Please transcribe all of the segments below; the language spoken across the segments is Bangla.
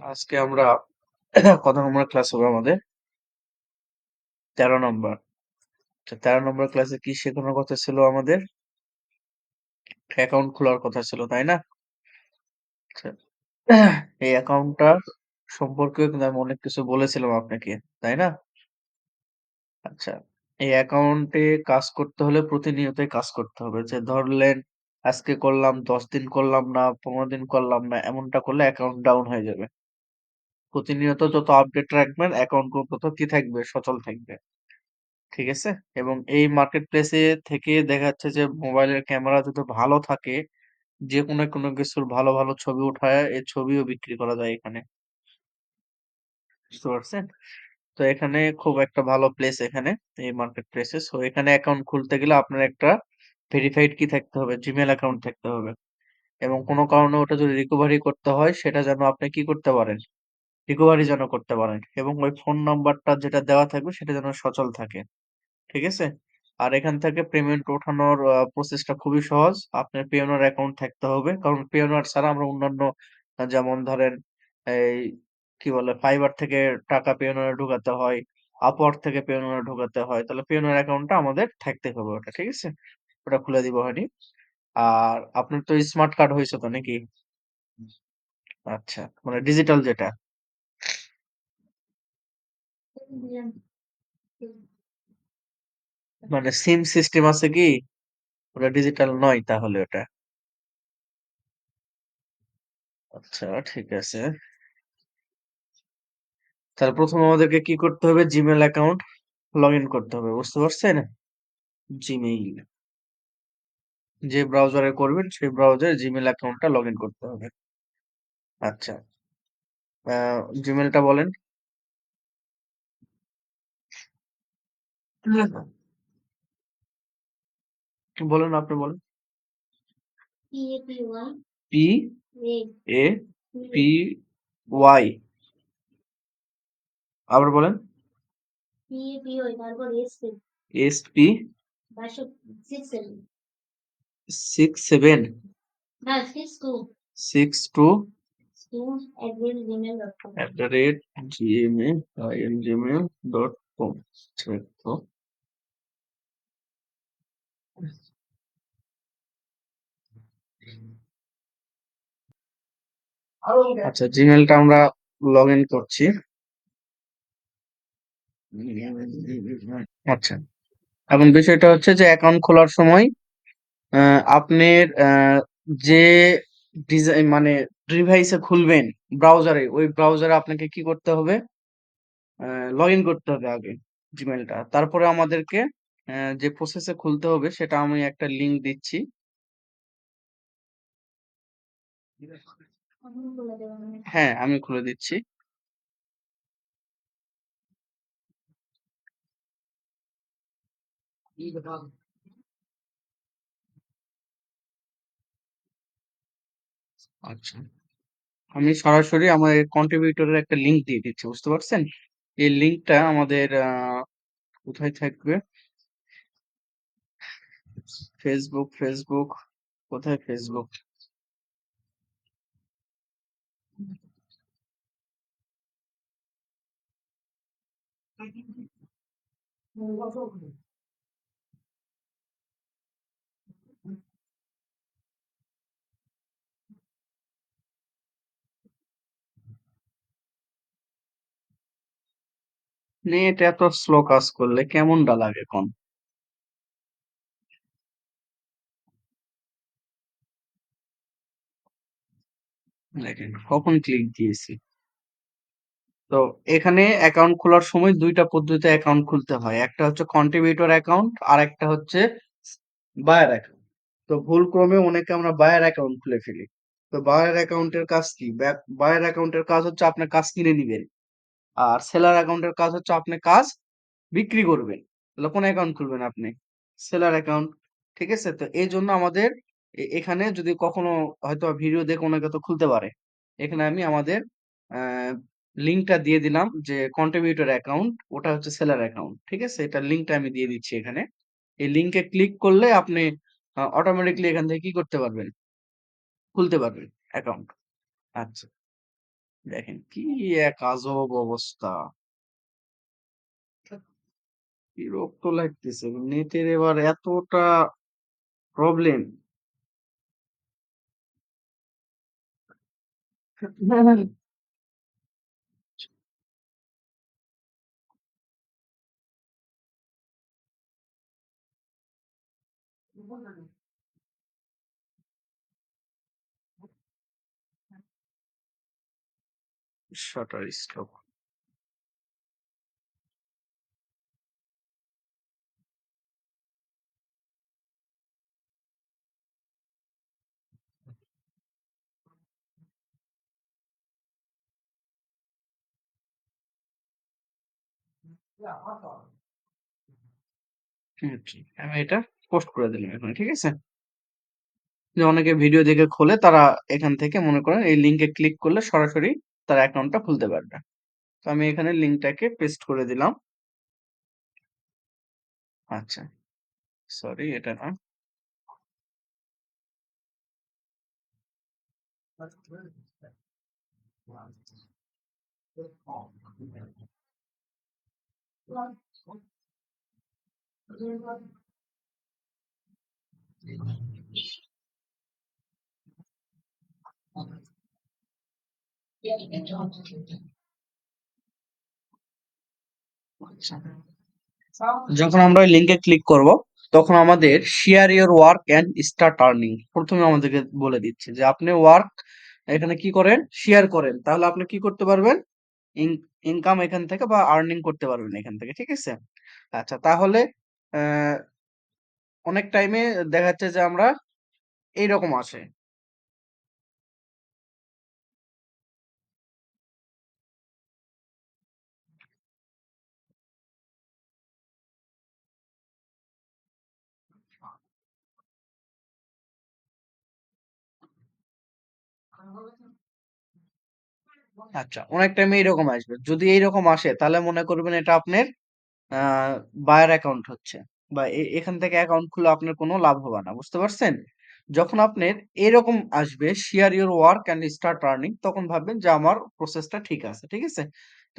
আজকে আমরা কত নম্বর ক্লাস হবে আমাদের তেরো নম্বর। তেরো নম্বর ক্লাসে কি শেখানোর কথা ছিল আমাদের? অ্যাকাউন্ট খোলার কথা ছিল তাই না? আচ্ছা, এই অ্যাকাউন্টটা সম্পর্কে কিন্তু আমি অনেক কিছু বলেছিলাম আপনাকে তাই না? আচ্ছা এই অ্যাকাউন্টে কাজ করতে হলে প্রতিনিয়তই কাজ করতে হবে। যে ধরলেন আজকে করলাম দশ দিন করলাম না পনেরো দিন করলাম না এমনটা করলে অ্যাকাউন্ট ডাউন হয়ে যাবে। প্রতিনিয়ত যত আপডেট রাখবেন অ্যাকাউন্ট তত কি থাকবে সচল থাকবে ঠিক আছে? এবং এই মার্কেট প্লেসে থেকে দেখা যাচ্ছে যে মোবাইলের ক্যামেরা যদি ভালো থাকে, যেকোনো কোনো কোনো কিছুর ভালো, ভালো ছবি উঠায় এই ছবিও বিক্রি করা যায় এখানে। বুঝতে পারছেন? তো এখানে খুব একটা ভালো প্লেস এখানে এই মার্কেট প্লেসে। সো এখানে অ্যাকাউন্ট খুলতে গেলে আপনার একটা ভেরিফাইড কি থাকতে হবে? জিমেইল অ্যাকাউন্ট থাকতে হবে। এবং কোনো কারণে ওটা যদি রিকভারি করতে হয় সেটা যেন আপনি কি করতে পারেন? রিকভারি যেন করতে পারেন এবং ওই ফোন নাম্বারটা যেটা দেওয়া থাকবে সেটা যেন সচল থাকে। ঠিক আছে? আর এখান থেকে পেমেন্ট ওঠানোর প্রসেসটা খুবই সহজ। আপনার পেওনার অ্যাকাউন্ট থাকতে হবে। কারণ পেওনার ছাড়া আমরা অন্যান্য যেমন ধরেন এই কি বলে ফাইবার থেকে টাকা পেওনারে ঢোকাতে হয়, আপওয়ার্ক থেকে পেওনারে ঢোকাতে হয়। তাহলে পেওনার অ্যাকাউন্টটা আমাদের থাকতে হবে ওটা। ঠিক আছে? ওটা খুলে দিব হয়নি। আর আপনার তো স্মার্ট কার্ড হইছে তো নাকি? আচ্ছা। মানে ডিজিটাল যেটা? মানে সিম সিস্টেম আছে কি? ওটা ডিজিটাল নয় তাহলে ওটা। আচ্ছা ঠিক আছে। তাহলে ১ম আমাদেরকে কি করতে হবে? জিমেইল অ্যাকাউন্ট লগইন করতে হবে। বুঝতে পারছেন? জিমেইল। যে ব্রাউজারে করবেন, সেই ব্রাউজারে জিমেইল অ্যাকাউন্টটা লগইন করতে হবে। আচ্ছা। আ জিমেইলটা বলেন। বলেন, আপনি বলেন। P A P Y. আবার বলেন। S P 67 62 at the rate gmail gmail.com ঠিক তো আচ্ছা জিমেলটা আমরা লগ ইন করছি। আচ্ছা এখন বিষয়টা হচ্ছে যে অ্যাকাউন্ট খোলার সময় আপনার যে ডিজাইন মানে ডিভাইসে খুলবেন ব্রাউজারে ওই ব্রাউজারে আপনাকে কি করতে হবে? লগ ইন করতে হবে আগে জিমেলটা তারপরে আমাদেরকে যে প্রসেসে খুলতে হবে সেটা আমি একটা লিংক দিচ্ছি। হ্যাঁ। আমি খুলে দিচ্ছি। আচ্ছা। আমি সরাসরি আমার কন্ট্রিবিউটরের একটা লিংক দিয়ে দিচ্ছি, বুঝতে পারছেন? এই লিংকটা আমাদের কোথায় থাকবে? ফেসবুক ফেসবুক কোথায় ফেসবুক নেট এত স্লো কাজ করলে কেমনটা লাগে কোন দেখেন কখন ক্লিক দিয়েছি? তো এখানে অ্যাকাউন্ট খোলার সময় দুইটা পদ্ধতিতে অ্যাকাউন্ট খুলতে হয়। একটা হচ্ছে কন্ট্রিবিউটর অ্যাকাউন্ট আর একটা হচ্ছে বায়ার অ্যাকাউন্ট তো ভুল ক্রমে অনেকে আমরা বায়ার অ্যাকাউন্ট খুলে ফেলি। তো বায়ার অ্যাকাউন্টের কাজ কি? বায়ার অ্যাকাউন্টের কাজ হচ্ছে আপনার কাজ কিনে নিবেন। আর সেলার অ্যাকাউন্টের কাজ হচ্ছে আপনি কাজ বিক্রি করবেন। তাহলে কোন অ্যাকাউন্ট খুলবেন আপনি? সেলার অ্যাকাউন্ট ঠিক আছে? তো এই জন্য আমাদের এ- এখানে যদি কখনো হয়তো ভিডিও দেখে অনেকে তো খুলতে পারে। এখানে আমি আমাদের লিঙ্কটা দিয়ে দিলাম যে কন্ট্রিবিউটর অ্যাকাউন্ট ওটা হচ্ছে সেলার অ্যাকাউন্ট ঠিক আছে? এটা লিঙ্কটা আমি দিয়ে দিচ্ছি এখানে। এই লিঙ্কে ক্লিক করলে আপনি অটোমেটিকলি এখান থেকে কি করতে পারবেন? খুলতে পারবেন অ্যাকাউন্ট আচ্ছা দেখেন কি এক আজব অবস্থা। বিরক্ত লাগতেছে, নেটের এবার এতটা প্রবলেম শাটার স্টপ আমি এটা পোস্ট করে দিলাম এখন, ঠিক আছে? যে অনেকে ভিডিও দেখে খোলে, তারা এখান থেকে মনে করেন এই লিঙ্কে ক্লিক করলে সরাসরি তার অ্যাকাউন্টটা খুলতে পারবে। তো আমি এখানে লিঙ্কটাকে পেস্ট করে দিলাম। আচ্ছা সরি এটা না। আচ্ছা যখন আমরা ওই লিঙ্কে ক্লিক করব, তখন আমাদের share your work and start earning প্রথমে আমাদেরকে বলে দিচ্ছে যে, আপনি ওয়ার্ক এখানে কি করেন? শেয়ার করেন। তাহলে আপনি কি করতে পারবেন? ইনকাম এখান থেকে বা আর্নিং করতে পারবেন এখান থেকে। ঠিক আছে? আচ্ছা তাহলে অনেক টাইমে দেখা যাচ্ছে যে আমরা এইরকম আসে আচ্ছা অনেক টাইমে এইরকম আসবে। যদি এইরকম আসে, তাহলে মনে করবেন এটা আপনার বায়ার অ্যাকাউন্ট হচ্ছে। বা এখান থেকে অ্যাকাউন্ট খুলে আপনার কোনো লাভ হবে না, বুঝতে পারছেন? যখন আপনার এরকম আসবে share your work and start earning তখন ভাববেন যে আমার প্রসেসটা ঠিক আছে ঠিক আছে?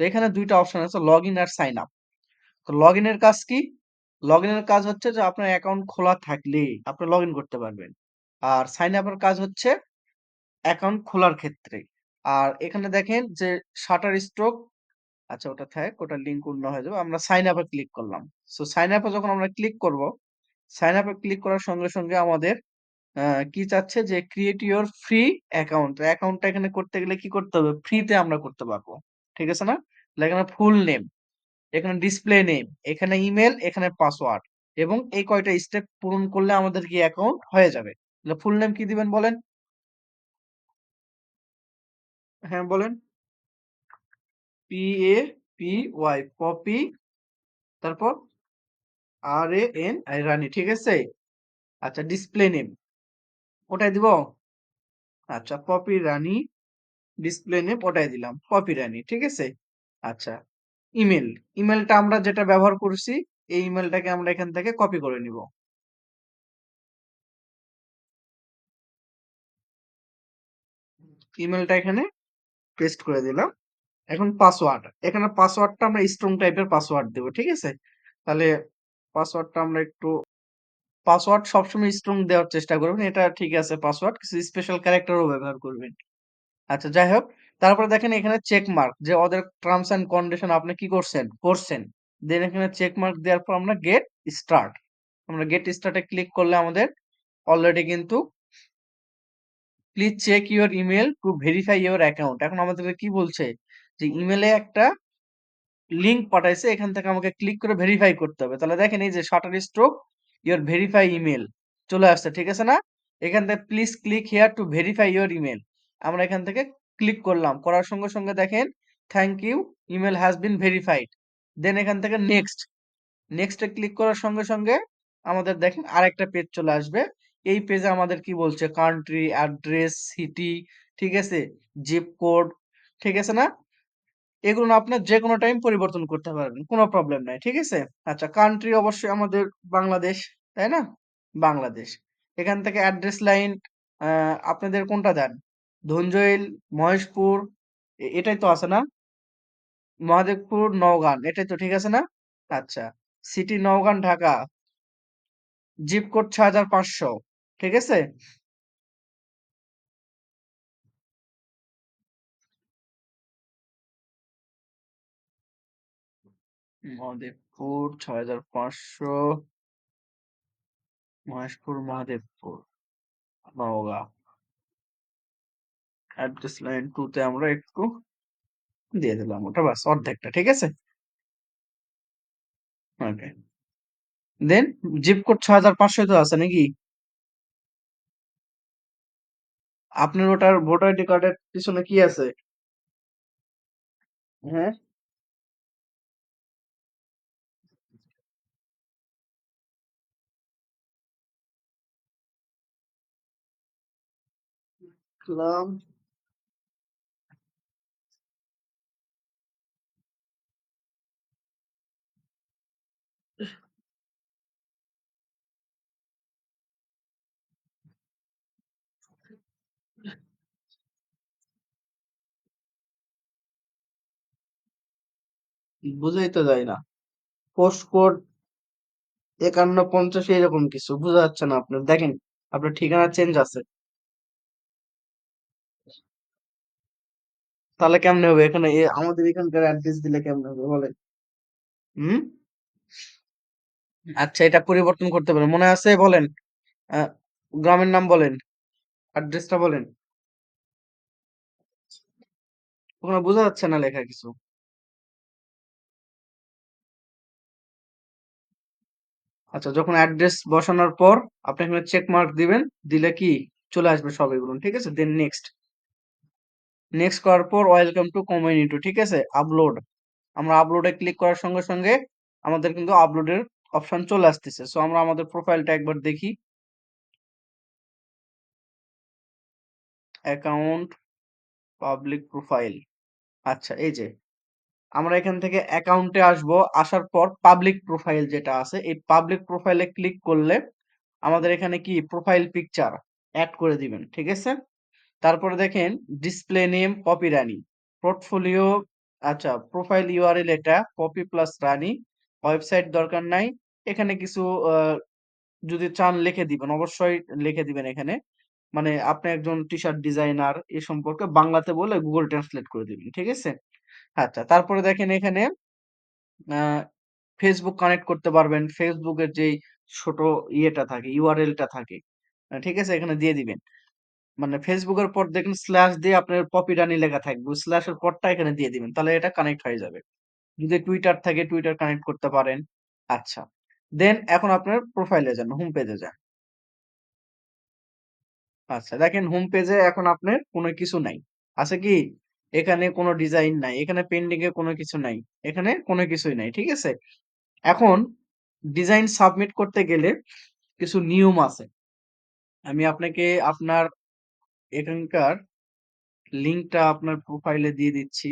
তো এখানে দুইটা অপশন আছে লগ ইন আর সাইন আপ তো লগ ইনের কাজ কি? লগ ইনের কাজ হচ্ছে যে আপনার অ্যাকাউন্ট খোলা থাকলে আপনি লগ ইন করতে পারবেন। আর সাইন আপের কাজ হচ্ছে অ্যাকাউন্ট খোলার ক্ষেত্রে। আর এখানে দেখেন যে শাটার স্ট্রোক আচ্ছা ওটা থাক, ওটা লিঙ্ক অন্য হয়ে যাবে। আমরা সাইন আপে ক্লিক করলাম। সো সাইন আপে যখন আমরা ক্লিক করব সাইন আপে ক্লিক করার সঙ্গে সঙ্গে আমাদের কি চাচ্ছে যে ক্রিয়েট ইউর ফ্রি অ্যাকাউন্ট অ্যাকাউন্টটা এখানে করতে গেলে কি করতে হবে? ফ্রিতে আমরা করতে পারব। ঠিক আছে না? এখানে ফুল নেম এখানে ডিসপ্লে নেম এখানে ইমেল এখানে পাসওয়ার্ড এবং এই কয়টা স্টেপ পূরণ করলে আমাদের কি অ্যাকাউন্ট হয়ে যাবে? ফুল নেম কি দিবেন বলেন? হ্যাঁ বলেন। P A P Y poppy তারপর আর এ এন আই রানী ঠিক আছে? আচ্ছা ডিসপ্লে নেম ওটাই দিব? আচ্ছা পপি রানী ডিসপ্লে নেম ওটাই দিলাম পপি রানী, ঠিক আছে? আচ্ছা ইমেল ইমেলটা আমরা যেটা ব্যবহার করছি, এই ইমেলটাকে আমরা এখান থেকে কপি করে নিব। ইমেলটা এখানে পেস্ট করে দিলাম। এখন পাসওয়ার্ড এখানে পাসওয়ার্ডটা আমরা স্ট্রং টাইপের পাসওয়ার্ড দেবো, ঠিক আছে? তাহলে পাসওয়ার্ডটা আমরা একটু পাসওয়ার্ড সবসময় স্ট্রং দেওয়ার চেষ্টা করবেন, এটা ঠিক আছে পাসওয়ার্ড কিছু স্পেশাল ক্যারেক্টারও ব্যবহার করবেন। আচ্ছা যাই হোক, তারপরে দেখেন এখানে চেক মার্ক যে ওদের টার্মস অ্যান্ড কন্ডিশন আপনি কি করছেন করছেন। দেন এখানে চেক মার্ক দেওয়ার পর আমরা গেট স্টার্ট আমরা গেট স্টার্টে ক্লিক করলে আমাদের অলরেডি কিন্তু please check your email to verify your account এখন আমাদেরকে কি বলছে? যে ইমেলে একটা লিংক পাঠাইছে, এখান থেকে আমাকে ক্লিক করে ভেরিফাই করতে হবে। তাহলে দেখেন এই যে Shutterstock your verify email চলে আসছে, ঠিক আছে না? এখান থেকে please click here to verify your email আমরা এখান থেকে ক্লিক করলাম, করার সঙ্গে সঙ্গে দেখেন thank you email has been verified then এখান থেকে নেক্সট নেক্সটে ক্লিক করার সঙ্গে সঙ্গে আমাদের দেখেন আরেকটা পেজ চলে আসবে। এই পেজে আমাদের কি বলছে? কান্ট্রি অ্যাড্রেস সিটি ঠিক আছে? জিপ কোড ঠিক আছে না? এগুলো আপনার যে কোনো টাইম পরিবর্তন করতে পারবেন, কোনো প্রবলেম নাই, ঠিক আছে? আচ্ছা কান্ট্রি অবশ্যই আমাদের বাংলাদেশ, তাই না? বাংলাদেশ। এখান থেকে অ্যাড্রেস লাইন আপনাদের কোনটা দেন ধনজয়ল, মহেশপুর এটাই তো আছে না? মহাদেবপুর নওগাঁ এটাই তো ঠিক আছে না? আচ্ছা city Naogaon, Dhaka zip code ছয় হাজার পাঁচশো, ঠিক আছে? মহাদেবপুর ছয় হাজার পাঁচশো Maheshpur, Mahadevpur, Naogaon. Address line two তে আমরা একটু দিয়ে দিলাম ওটা বাস অর্ধেকটা, ঠিক আছে? ওকে দেন জিপ কোড ছয় হাজার পাঁচশো তো আছে নাকি? আপনার ওটার ভোটার আইডি কার্ডের পিছনে কি আছে? হ্যাঁ? লিখলাম বুঝাই তো যায় না। পোস্ট কোড একান্ন পঞ্চাশ এরকম কিছু, বোঝা যাচ্ছে না আপনার। দেখেন, আপনার ঠিকানা চেঞ্জ আছে। তাহলে কেমনে হবে? এখানে এ আমাদের এখানকার অ্যাড্রেস দিলে কেমনে হবে বলেন? হুম? আচ্ছা এটা পরিবর্তন করতে পারেন। মনে আছে? বলেন। আহ, গ্রামের নাম বলেন। অ্যাড্রেসটা বলেন। ওখানে বোঝা যাচ্ছে না লেখা কিছু। আচ্ছা যখন অ্যাড্রেস বসানোর পর আপনি এখানে চেক মার্ক দিবেন দিলে কি? চলে আসবে সব এগুলো ঠিক আছে? দেন নেক্সট নেক্সট করার পর ওয়েলকাম টু কমিউনিটি ঠিক আছে? আপলোড আমরা আপলোডে ক্লিক করার সঙ্গে সঙ্গে আমাদের কিন্তু আপলোডের অপশন চলে আসতেছে। সো আমরা আমাদের প্রোফাইলটা একবার দেখি। অ্যাকাউন্ট পাবলিক প্রোফাইল আচ্ছা এই যে। আমরা এখান থেকে অ্যাকাউন্টে আসব। আসার পর পাবলিক প্রোফাইল যেটা আছে, এই পাবলিক প্রোফাইলে ক্লিক করলে আমাদের এখানে কি? প্রোফাইল পিকচার অ্যাড করে দিবেন, ঠিক আছে? তারপরে দেখেন display name copy Rani. Portfolio আচ্ছা প্রোফাইল ইউআরএল এটা কপি প্লাস রানি। ওয়েবসাইট দরকার নাই। এখানে কিছু যদি চান লিখে দিবেন, অবশ্যই লিখে দিবেন এখানে। মানে আপনি একজন টি শার্ট ডিজাইনার এ সম্পর্কে বাংলাতে বলে গুগল ট্রান্সলেট করে দিবেন, ঠিক আছে? আচ্ছা তারপরে দেখেন এখানে ফেসবুক কানেক্ট করতে পারবেন। ফেসবুকের যেই ছোট ইয়েটা থাকে ইউআরএলটা থাকে, ঠিক আছে? এখানে দিয়ে দিবেন। মানে ফেসবুকের পর দেখুন স্ল্যাশ দিয়ে আপনার পপি রানী লেখা থাকবে। স্ল্যাশের পরটা এখানে দিয়ে দিবেন। তাহলে এটা কানেক্ট হয়ে যাবে। যদি টুইটার থাকে টুইটার কানেক্ট করতে পারেন। আচ্ছা। দেন এখন আপনার প্রোফাইলে যান হোম পেজে যান। আচ্ছা দেখেন হোম পেজে এখন আপনার কোনো কিছু নাই। আছে কি? এখানে কোনো ডিজাইন নাই, এখানে পেন্ডিং এ কোনো কিছু নাই, এখানে কোনো কিছুই নাই, ঠিক আছে? এখন ডিজাইন সাবমিট করতে গেলে কিছু নিয়ম আছে। আমি আপনাকে আপনার এখানকার লিঙ্কটা আপনার প্রোফাইলে দিয়ে দিচ্ছি।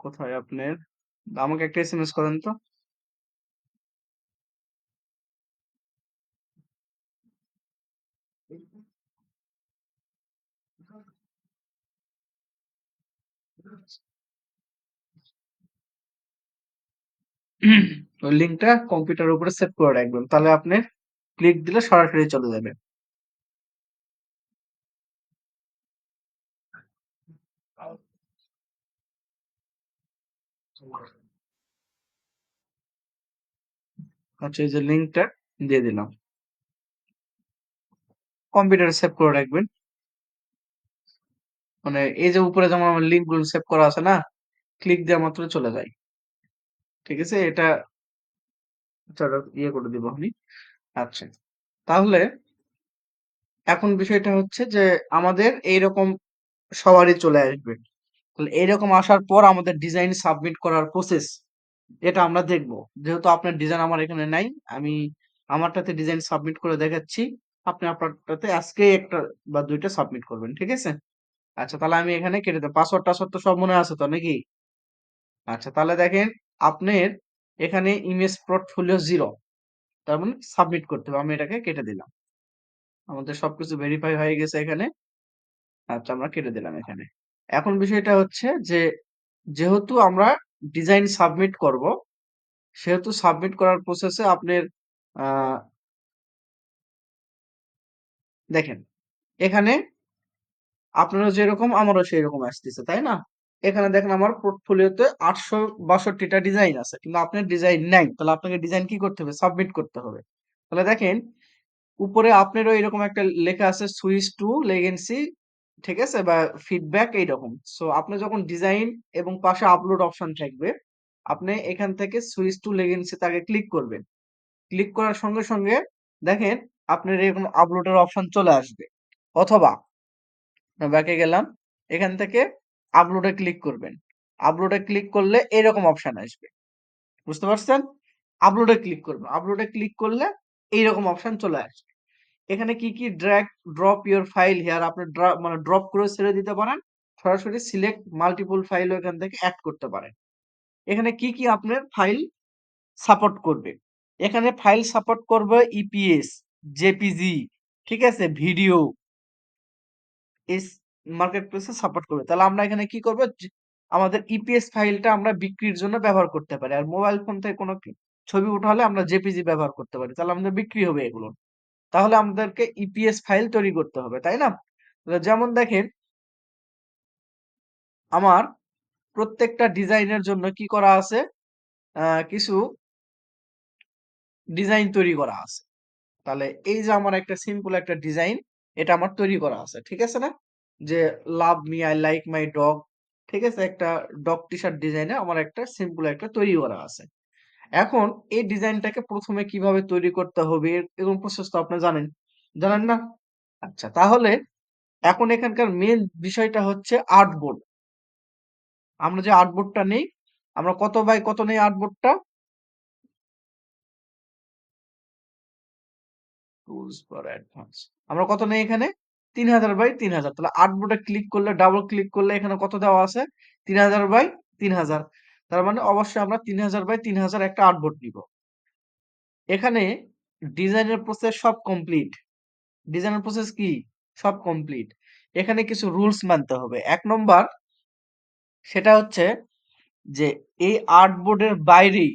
কোথায় আপনার? আমাকে একটা এসএমএস করেন তো। ওই লিঙ্কটা কম্পিউটার উপরে সেভ করে রাখবেন। তাহলে আপনি ক্লিক দিলে সরাসরি চলে যাবে। আচ্ছা এই যে লিঙ্কটা দিয়ে দিলাম। কম্পিউটারে সেভ করে রাখবেন। মানে এই যে উপরে যেমন আমার লিঙ্কগুলো সেভ করা আছে না, ক্লিক দেওয়া মাত্র চলে যায়। ঠিক আছে? এটা আচ্ছা, ইয়ে করে দিব আমি। আচ্ছা তাহলে এখন বিষয়টা হচ্ছে যে আমাদের এইরকম সবারই চলে আসবে। তাহলে এইরকম আসার পর আমাদের ডিজাইন সাবমিট করার প্রসেস এটা আমরা দেখব। যেহেতু আপনার ডিজাইন আমার এখানে নাই আমি আমারটাতে ডিজাইন সাবমিট করে দেখাচ্ছি। আপনি আপনারটাতে আজকে একটা বা দুইটা সাবমিট করবেন ঠিক আছে? আচ্ছা তাহলে আমি এখানে কেটে দেব। পাসওয়ার্ড টাসওয়ার্ড তো সব মনে আছে তো নাকি? আচ্ছা তাহলে দেখেন আপনার এখানে ইমেজ পোর্টফোলিও জিরো তার মানে সাবমিট করতে হবে। আমি এটাকে কেটে দিলাম। আমাদের সবকিছু ভেরিফাই হয়ে গেছে এখানে। আচ্ছা আমরা কেটে দিলাম এখানে। এখন বিষয়টা হচ্ছে যে, যেহেতু আমরা ডিজাইন সাবমিট করব, সেহেতু সাবমিট করার প্রসেসে আপনার দেখেন, এখানে আপনারও যেরকম, আমারও সেই রকম আসতেছে, তাই না? এখানে দেখেন আমার পোর্টফোলিওতে আটশো বাষট্টিটা ডিজাইন আছে, কিন্তু আপনার ডিজাইন নাই। তাহলে আপনাকে ডিজাইন কি করতে হবে? সাবমিট করতে হবে। তাহলে দেখেন, উপরে আপনারও এরকম একটা লেখা আছে সুইচ টু লেগেন্সি ঠিক আছে? বা ফিডব্যাক এইরকম। সো আপনি যখন ডিজাইন এবং পাশে আপলোড অপশন থাকবে, আপনি এখান থেকে সুইচ টু লেগেন্সি তাকে ক্লিক করবেন। ক্লিক করার সঙ্গে সঙ্গে দেখেন, আপনার এরকম আপলোডের অপশন চলে আসবে। অথবা ব্যাকে গেলাম, এখান থেকে আপলোডে ক্লিক করবেন। আপলোডে ক্লিক করলে এরকম অপশন আসবে। বুঝতে পারছেন? আপলোডে ক্লিক করবেন। আপলোডে ক্লিক করলে এইরকম অপশন চলে আসবে। এখানে কি কি drag drop your file here আপনি মানে ড্রপ করে ছেড়ে দিতে পারেন। সরাসরি সিলেক্ট মাল্টিপল ফাইল এখান থেকে অ্যাড করতে পারেন। এখানে কি কি আপনার ফাইল সাপোর্ট করবে? এখানে ফাইল সাপোর্ট করবে ইপিএস জেপিজি ঠিক আছে? ভিডিও মার্কেট প্লেসে সাপোর্ট করবে। তাহলে আমরা এখানে কি করব? আমাদের ইপিএস ফাইলটা আমরা বিক্রির জন্য ব্যবহার করতে পারি। আর মোবাইল ফোন থেকে কোনো ছবি উঠালে আমরা জেপিজি ব্যবহার করতে পারি। তাহলে আমাদের বিক্রি হবে এগুলো। তাহলে আমাদেরকে ইপিএস ফাইল তৈরি করতে হবে, তাই না? যেমন দেখেন, আমার প্রত্যেকটা ডিজাইনের জন্য কি করা আছে? কিছু ডিজাইন তৈরি করা আছে। তাহলে এই যে আমার একটা সিম্পল একটা ডিজাইন, এটা আমার তৈরি করা আছে, ঠিক আছে না? যে love me I like my dog ঠিক আছে? একটা ডগ টি শার্ট ডিজাইনে আমার একটা সিম্পল একটা তৈরি করা আছে। এখন এই ডিজাইনটাকে প্রথমে কীভাবে তৈরি করতে হবে এরকম প্রসেস তো আপনি জানেন। জানেন না? আচ্ছা তাহলে এখন এখানকার মেন বিষয়টা হচ্ছে আর্টবোর্ড আমরা যে আর্টবোর্ডটা নেই, আমরা কত বাই কত নেই আর্টবোর্ডটা টুলস ফর অ্যাডভান্স আমরা কত নেই এখানে? তিন হাজার বাই তিন হাজার তাহলে আর্টবোর্ডে ক্লিক করলে ডাবল ক্লিক করলে এখানে কত দেওয়া আছে? তিন হাজার বাই তিন হাজার তার মানে অবশ্যই আমরা তিন হাজার বাই তিন হাজার একটা আট আর্টবোর্ড নিব। এখানে ডিজাইনের প্রসেস সব কমপ্লিট ডিজাইনের প্রসেস কি? সব কমপ্লিট এখানে কিছু রুলস মানতে হবে। এক নম্বর, সেটা হচ্ছে যে এই আর্টবোর্ডের বাইরেই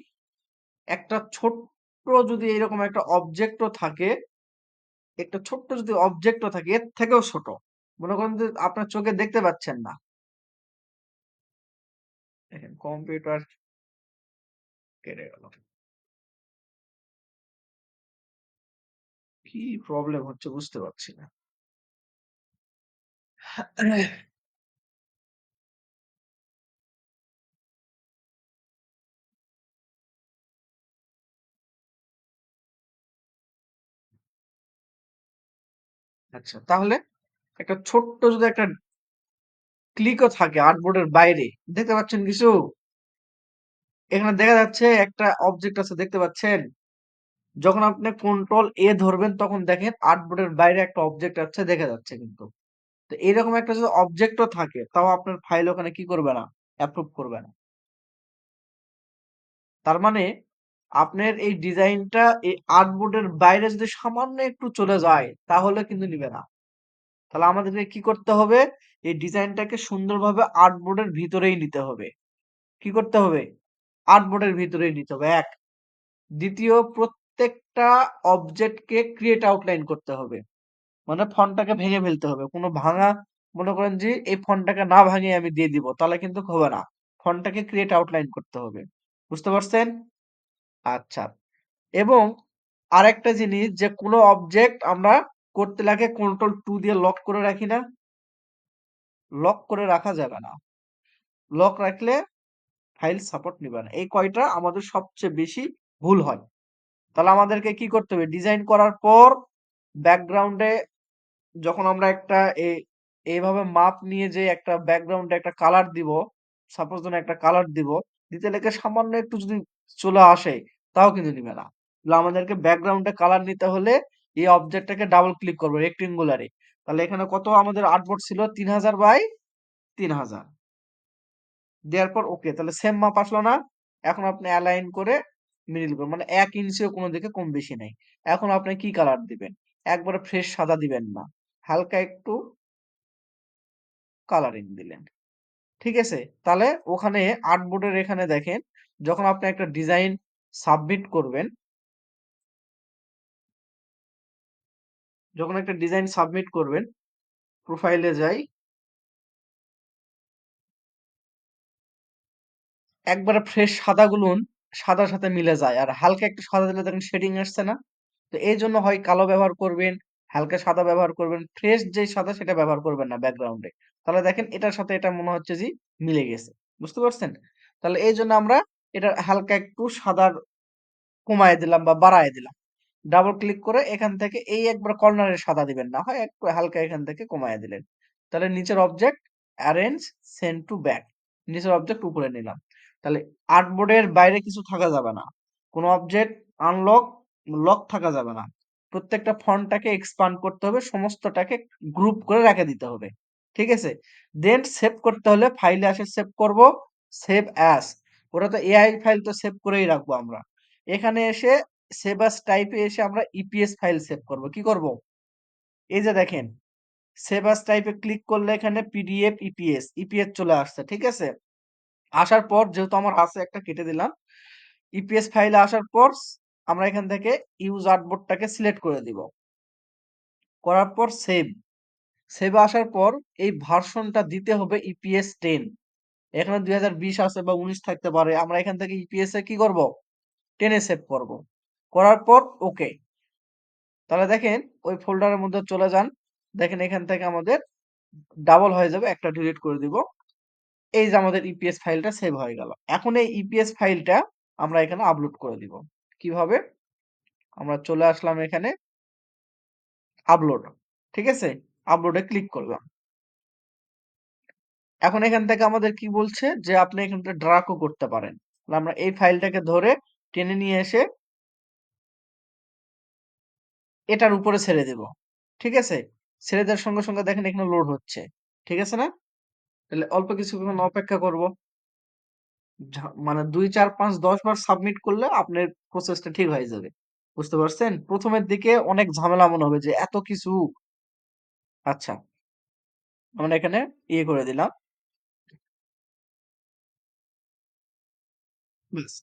একটা ছোট্ট যদি এরকম একটা অবজেক্টও থাকে একটা ছোট্ট যদি অবজেক্টও থাকে, এর থেকেও ছোট। মনে করেন যে আপনার চোখে দেখতে পাচ্ছেন না। দেখেন কম্পিউটার কেটে গেল। কি প্রবলেম হচ্ছে বুঝতে পারছি না। আচ্ছা তাহলে একটা ছোট্ট যদি একটা ক্লিকও থাকে আর্টবোর্ডের বাইরে, দেখতে পাচ্ছেন কিছু? এখানে দেখা যাচ্ছে একটা অবজেক্ট আছে, দেখতে পাচ্ছেন? যখন আপনি কন্ট্রোল এ ধরবেন, তখন দেখেন আর্টবোর্ডের বাইরে একটা অবজেক্ট আছে, দেখা যাচ্ছে কিন্তু। তো এরকম একটা যদি অবজেক্টও থাকে, তাও আপনার ফাইল ওখানে কি করবে না অ্যাপ্রুভ করবে না। তার মানে আপনার এই ডিজাইনটা এই আর্টবোর্ডের বাইরে যদি সামান্য একটু চলে যায়, তাহলে কিন্তু নিবে না। তাহলে আমাদেরকে কি করতে হবে? এই ডিজাইনটাকে সুন্দরভাবে আর্টবোর্ডের ভিতরেই নিতে হবে। কি করতে হবে? আর্টবোর্ডের ভিতরেই নিতে হবে। এক, দ্বিতীয়, প্রত্যেকটা অবজেক্টকে ক্রিয়েট আউটলাইন করতে হবে। মানে ফন্টটাকে ভেঙে ফেলতে হবে। কোনো ভাঙা, মনে করেন যে এই ফন্টটাকে না ভাঙিয়ে আমি দিয়ে দিব, তাহলে কিন্তু হবে না। ফন্টটাকে ক্রিয়েট আউটলাইন করতে হবে। বুঝতে পারছেন? আচ্ছা। এবং আরেকটা জিনিস যে, কোনো অবজেক্ট আমরা করতে লাগে কন্ট্রোল টু দিয়ে লক করে রাখি না। লক করে রাখা যাবে না। লক রাখলে ফাইল সাপোর্ট নিবে না। এই কয়টা আমাদের সবচেয়ে বেশি ভুল হয়। তাহলে আমাদেরকে কি করতে হবে? ডিজাইন করার পর ব্যাকগ্রাউন্ডে যখন আমরা একটা এইভাবে মাপ নিয়ে যে, একটা ব্যাকগ্রাউন্ডে একটা কালার দিব সাপোজ একটা কালার দিব, দিতে লেগে সামান্য একটু যদি চলে আসে তাও কিন্তু নিবে না। আমাদেরকে ব্যাকগ্রাউন্ডে কালার নিতে হলে এই অবজেক্টটাকে ডাবল ক্লিক করব রেক্টেঙ্গুলারে তাহলে এখানে কত আমাদের আর্টবোর্ড ছিল? তিন হাজার বাই তিন হাজার দেওয়ার পর ওকে তাহলে সেম মাপ আসলো না। এখন আপনি অ্যালাইন করে মিডিল করে মানে এক ইঞ্চিও কোনো দিকে কম বেশি নাই। এখন আপনি কি কালার দিবেন? একবারে ফ্রেশ সাদা দিবেন না। হালকা একটু কালারিং দিলেন। ঠিক আছে? তাহলে ওখানে আর্টবোর্ডের এখানে দেখেন, যখন আপনি একটা ডিজাইন সাবমিট করবেন। যখন একটা ডিজাইন সাবমিট করবেন প্রোফাইলে যাই। একবারে ফ্রেশ সাদাগুলো, সাদার সাথে মিলে যায়। আর হালকা একটু সাদা দিলে দেখেন শেডিং আসছে না। তো এই জন্য হয় কালো ব্যবহার করবেন, হালকা সাদা ব্যবহার করবেন। ফ্রেশ যে সাদা সেটা ব্যবহার করবেন না ব্যাকগ্রাউন্ডে তাহলে দেখেন এটার সাথে এটা মনে হচ্ছে যে মিলে গেছে। বুঝতে পারছেন? তাহলে এই জন্য আমরা এটা হালকা একটু সাদার কমায় দিলাম বা বাড়ায় দিলাম। ডাবল ক্লিক করে এখান থেকে এই একবার কর্নারে সাদা দিবেন না, হয় একটু হালকা এখান থেকে কমায় দিলেন। তাহলে নিচের object arrange send to back নিচের অবজেক্ট উপরে নিলাম। তাহলে আর্টবোর্ডের বাইরে কিছু থাকা যাবে না। কোনো অবজেক্ট আনলক লক থাকা যাবে না। প্রত্যেকটা ফন্টটাকে এক্সপান্ড করতে হবে, সমস্তটাকে গ্রুপ করে রেখে দিতে হবে। ঠিক আছে? দেন সেভ করতে হলে ফাইলে আসে সেভ করব সেভ অ্যাস ওটা তো এআই ফাইল তো সেভ করেই রাখব আমরা। এখানে এসে অ্যাস টাইপে এসে আমরা ইপিএস ফাইল সেভ করব। কি করব? এই যে দেখেন সেভ অ্যাস টাইপে ক্লিক করলে এখানে পিডিএফ ইপিএস ইপিএস চলে আসছে, ঠিক আছে? আসার পর যেহেতু আমার আছে একটা কেটে দিলাম ইপিএস ফাইলে আসার পর আমরা এখান থেকে ইউজ আর্টবোর্ডটাকে সিলেক্ট করে দিব। করার পর সেভ সেভ আসার পর এই ভার্সনটা দিতে হবে ইপিএস টেন এখানে দুই হাজার আছে বা উনিশ থাকতে পারে, আমরা এখান থেকে ইপিএস এ কি করব? টেনে সেভ করব। করার পর, ওকে। তাহলে দেখেন, ওই ফোল্ডারের মধ্যে চলে যান। দেখেন, এখান থেকে আমাদের ডাবল হয়ে যাবে, একটা ডিলিট করে দিব। এই যে আমাদের ইপিএস ফাইলটা সেভ হয়ে গেল। এখন এই ইপিএস ফাইলটা আমরা এখানে আপলোড করে দিব। কীভাবে? আমরা চলে আসলাম এখানে আপলোড ঠিক আছে? আপলোডে ক্লিক করলাম। এখন এখান থেকে আমাদের কি বলছে? যে আপনি এখানটা ড্রাকও করতে পারেন। আমরা এই ফাইলটাকে ধরে টেনে নিয়ে এসে এটার উপরে ছেড়ে দেব। ঠিক আছে? ছেড়ে দেওয়ার সঙ্গে সঙ্গে দেখেন এখানে লোড হচ্ছে। ঠিক আছে না? তাহলে অল্প কিছুক্ষণ অপেক্ষা করব। মানে দুই, চার, পাঁচ, দশ বার সাবমিট করলে আপনার প্রসেসটা ঠিক হয়ে যাবে। বুঝতে পারছেন? প্রথমের দিকে অনেক ঝামেলা মনে হবে যে এত কিছু। আচ্ছা। আমরা এখানে ইয়ে করে দিলাম।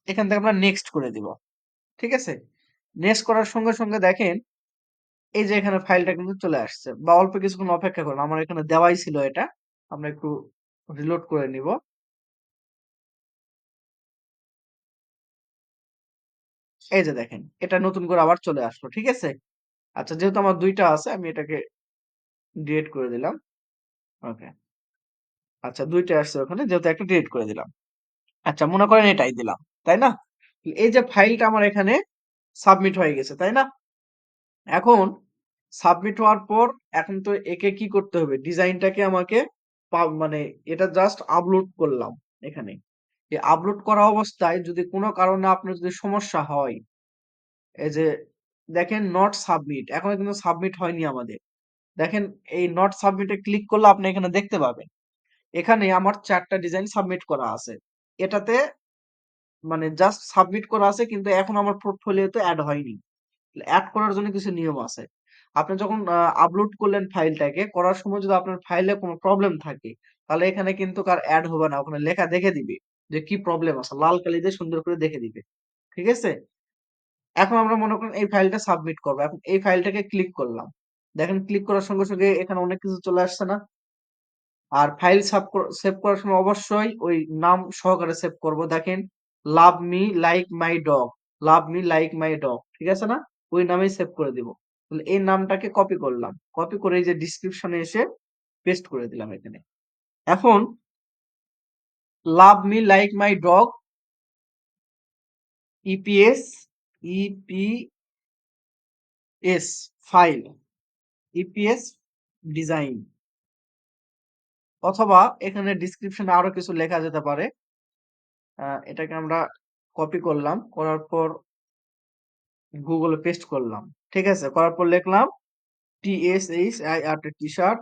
এখান থেকে আমরা নেক্সট করে দিব। ঠিক আছে? নেক্সট করার সঙ্গে সঙ্গে দেখেন, এই যে এখানে ফাইলটা কিন্তু চলে আসছে। বা অল্প কিছুক্ষণ অপেক্ষা করুন, আমার এখানে দেওয়াই ছিল এটা। আমরা একটু রিলোড করে নিব। এই যে দেখেন, এটা নতুন করে আবার চলে আসলো, ঠিক আছে? আচ্ছা যেহেতু আমার দুইটা আছে, আমি এটাকে ডিলিট করে দিলাম। ওকে আচ্ছা দুইটা আসছে ওখানে, যেহেতু একটা ডিলিট করে দিলাম। আচ্ছা মনে করেন এটাই দিলাম, তাই না? এই যে ফাইলটা আমার এখানে সাবমিট হয়ে গেছে, তাই না? এখন সাবমিট হওয়ার পর এখন তো একে কি করতে হবে? ডিজাইনটাকে আমাকে মানে এটা জাস্ট আপলোড করলাম এখানে। এই আপলোড করা অবস্থায় যদি কোনো কারণে আপনার যদি সমস্যা হয়, এই যে দেখেন নট সাবমিট এখনও কিন্তু সাবমিট হয়নি আমাদের। দেখেন এই নট সাবমিটে ক্লিক করলে আপনি এখানে দেখতে পাবেন। এখানে আমার চারটা ডিজাইন সাবমিট করা আছে। এটাতে মানে জাস্ট সাবমিট করা আছে, কিন্তু এখন আমার পোর্টফোলিওতে অ্যাড হয়নি। অ্যাড করার জন্য কিছু নিয়ম আছে। আপনি যখন আপলোড করলেন ফাইলটাকে করার সময় যদি আপনার ফাইলে কোনো প্রবলেম থাকে, তাহলে এখানে কিন্তু কার অ্যাড হবে না। ওখানে লেখা দেখে দিবে যে কি প্রবলেম আছে। লাল কালি দিয়ে সুন্দর করে দেখে দিবে। ঠিক আছে? এখন আমরা মনে করেন এই ফাইলটা সাবমিট করব। এখন এই ফাইলটাকে ক্লিক করলাম। দেখেন ক্লিক করার সঙ্গে সঙ্গে এখানে অনেক কিছু চলে আসছে না? আর ফাইল সেভ করার সময় অবশ্যই ওই নাম সহকারে সেভ করব। দেখেন love me like my dog love me like my dog ঠিক আছে না? ওই নামেই সেভ করে দিব। তাহলে এই নামটাকে কপি করলাম। কপি করে এই যে ডিসক্রিপশনে এসে পেস্ট করে দিলাম এখানে। এখন love me like my dog EPS EPS file EPS design অথবা এখানে ডিসক্রিপশনে আরও কিছু লেখা যেতে পারে এটাকে আমরা কপি করলাম, করার পর গুগলে পেস্ট করলাম ঠিক আছে করার পর লিখলাম T S H I R T shirt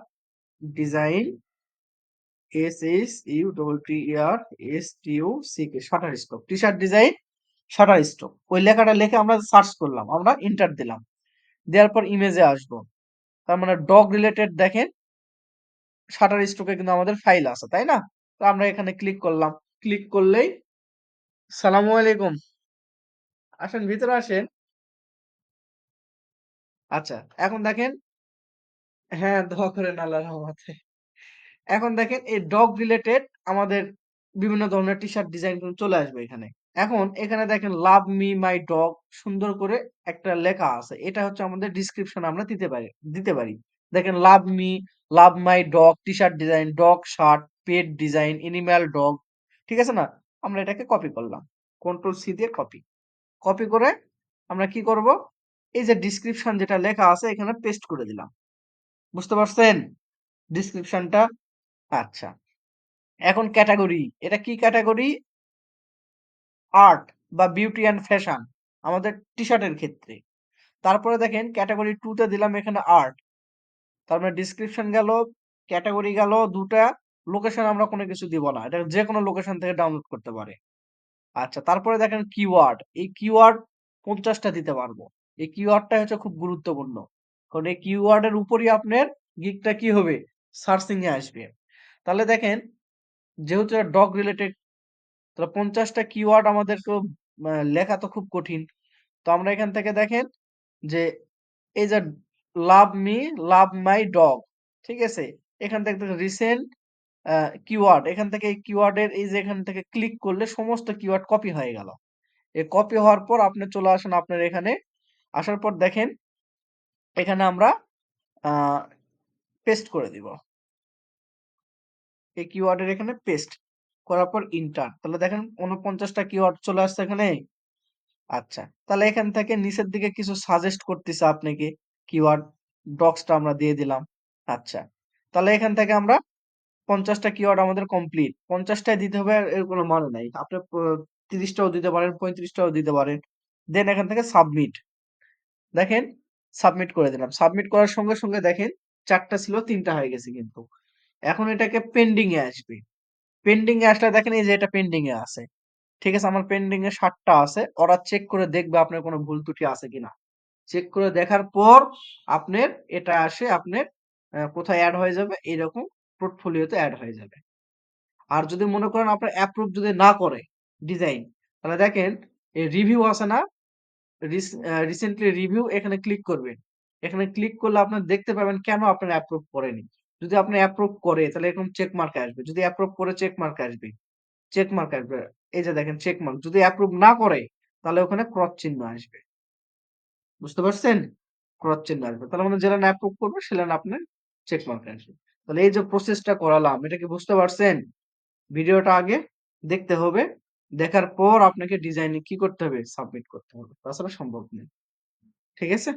design S H U double T R S T U C K Shutterstock T shirt design Shutterstock. ওই লেখাটা লিখে আমরা সার্চ করলাম। আমরা ইন্টার দিলাম। দেওয়ার পর ইমেজে আসব। তার মানে ডগ রিলেটেড দেখেন শাটার স্টকে কিন্তু আমাদের ফাইল আছে, তাই না? তো আমরা এখানে ক্লিক করলাম। ক্লিক করলেই সালামু আলাইকুম। আসেন ভিতরে আসেন। আচ্ছা, এখন দেখেন হ্যাঁ, দোয়া করেন আল্লাহর রহমতে। এখন দেখেন এই ডগ রিলেটেড আমাদের বিভিন্ন ধরনের টি-শার্ট ডিজাইন কিন্তু চলে আসবে এখানে। এখন এখানে দেখেন লাভ মি মাই ডগ সুন্দর করে একটা লেখা আছে। এটা হচ্ছে আমাদের ডেসক্রিপশন আমরা দিতে পারি দিতে পারি। দেখেন love me, love my dog, T shirt design, dog shirt, pet design, animal dog. ঠিক আছে না? আমরা এটাকে কপি করলাম। কন্ট্রোল সি দিয়ে কপি। কপি করে আমরা কি করব? এই যে ডিসক্রিপশন যেটা লেখা আছে এখানে পেস্ট করে দিলাম। বুঝতে পারছেন? ডিসক্রিপশনটা আচ্ছা। এখন ক্যাটাগরি এটা কি ক্যাটাগরি আর্ট বা বিউটি অ্যান্ড ফ্যাশন আমাদের টি-শার্টের ক্ষেত্রে। তারপরে দেখেন ক্যাটাগরি টুতে দিলাম এখানে আর্ট। তার মানে ডেসক্রিপশন গেল, ক্যাটেগরি গেল ২ টা, লোকেশন আমরা কোনো কিছু দিব না। এটা যে কোনো লোকেশন থেকে ডাউনলোড করতে পারে। আচ্ছা, তারপরে দেখেন কিওয়ার্ড। এই কিওয়ার্ড পঞ্চাশটা দিতে পারব। এই কিওয়ার্ডটা হচ্ছে খুব গুরুত্বপূর্ণ। কারণ এই কিওয়ার্ডের উপরই আপনার গিগটা কি হবে? সার্চিং এ আসবে। তাহলে দেখেন যেহেতু ডগ রিলেটেড তাহলে পঞ্চাশটা কিওয়ার্ড আমাদেরকেও আ লেখা তো খুব কঠিন। তো আমরা এখান থেকে দেখেন যে এই যে love me, love my dog. ঠিক আছে? এখান থেকে রিসেন্ট কিওয়ার্ড এখান থেকে কিওয়ার্ডের এই যে এখান থেকে ক্লিক করলে সমস্ত কিওয়ার্ড কপি হয়ে গেল। এই কপি হওয়ার পর আপনি চলে আসেন আপনার এখানে। আসার পর দেখেন এখানে আমরা পেস্ট করে দিব। এই কিওয়ার্ডের এখানে পেস্ট করার পর ইন্টার। তাহলে দেখেন ৪৯ টা কিওয়ার্ড চলে আসছে এখানে। আচ্ছা। তাহলে এখান থেকে নিচের দিকে কিছু সাজেস্ট করতেছে আপনাকে। কিওয়ার্ড ডক্সটা আমরা দিয়ে দিলাম। আচ্ছা। তাহলে এখান থেকে আমরা ৫০ টা কিওয়ার্ড আমাদের কমপ্লিট। ৫০ দিতে হবে এর কোনো মানে নাই। আপনি প ৩০ টাও দিতে পারেন, ৩৫ টাও দিতে পারেন। দেন এখান থেকে সাবমিট। দেখেন সাবমিট করে দিলাম। সাবমিট করার সঙ্গে, সঙ্গে দেখেন ৪ টা ছিল ৩ টা হয়ে গেছে কিন্তু। এখন এটাকে পেন্ডিং এ আসবে। পেন্ডিং এ আসলে দেখেন এই যে এটা পেন্ডিং এ আছে। ঠিক আছে? আমার পেন্ডিং এ ৭ আছে। ওরা চেক করে দেখবে আপনার কোনো ভুল ত্রুটি আছে কিনা। চেক করে দেখার পর আপনার এটা আসে আপনার কোথায় অ্যাড হয়ে যাবে? এরকম পোর্টফোলিওতে এড হয়ে যাবে। আর যদি মনে করেন আপনার অ্যাপ্রুভ যদি না করে ডিজাইন, তাহলে দেখেন এই রিভিউ আছে না? রিসেন্টলি রিভিউ এখানে ক্লিক করবেন। এখানে ক্লিক করলে আপনার দেখতে পাবেন কেন আপনার অ্যাপ্রুভ করেনি। যদি আপনি অ্যাপ্রুভ করে তাহলে এরকম চেক মার্ক আসবে। যদি অ্যাপ্রুভ করে চেক মার্ক আসবে। চেক মার্ক আসবে। এই যে দেখেন চেক মার্ক। যদি অ্যাপ্রুভ না করে তাহলে ওখানে ক্রস চিহ্ন আসবে। বুঝতে পারছেন? ক্রস চিহ্ন আসবে। তাহলে মানে যেটা অ্যাপ্রুভ করবে, সেটা আপনার চেক মার্ক আসবে। তাহলে এই যে প্রসেসটা করালাম, এটা কি বুঝতে পারছেন? ভিডিওটা আগে দেখতে হবে। দেখার পর আপনাকে ডিজাইনে কি করতে হবে? সাবমিট করতে হবে। তাছাড়া সম্ভব নয়। ঠিক আছে?